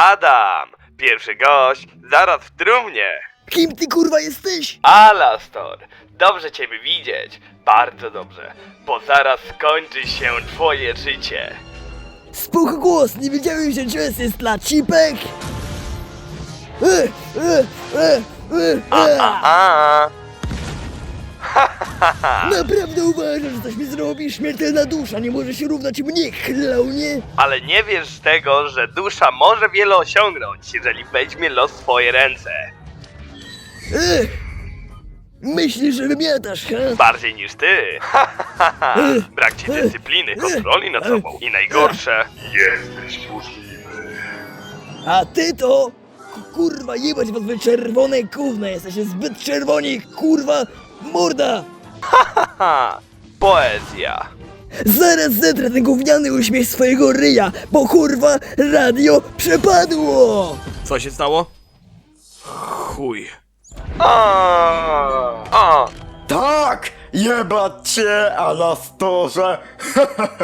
Adam, pierwszy gość, zaraz w trumnie. Kim ty kurwa jesteś? Alastor, dobrze ciebie widzieć, bardzo dobrze, bo zaraz skończy się twoje życie. Spuch głos, nie wiedziałem, że Jess jest dla cipek? E, e, e, e, e. A, Naprawdę uważasz, że coś mi zrobi? Śmiertelna dusza nie może się równać mnie, klaunie? ale nie wiesz tego, że dusza może wiele osiągnąć, jeżeli weźmie los w swoje ręce. Ech. Myślisz, że wymiatasz, ha? Bardziej niż ty. Brak ci dyscypliny, kontroli nad sobą i najgorsze, jesteś burzliwy. A ty to... ku- Kurwa, jebać was wy czerwone gówna, jesteście zbyt czerwoni, kurwa, morda! Haha, poezja. Zaraz zetrę ten gówniany uśmiech swojego ryja, bo kurwa, radio przepadło! Co się stało? Chuj. A, a, Tak! Jebać cię, Alastorze!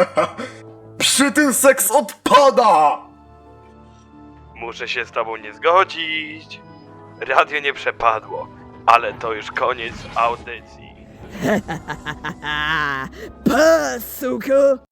Przy tym seks odpada! muszę się z tobą nie zgodzić. Radio nie przepadło, ale to już koniec audycji. Puh, sucker!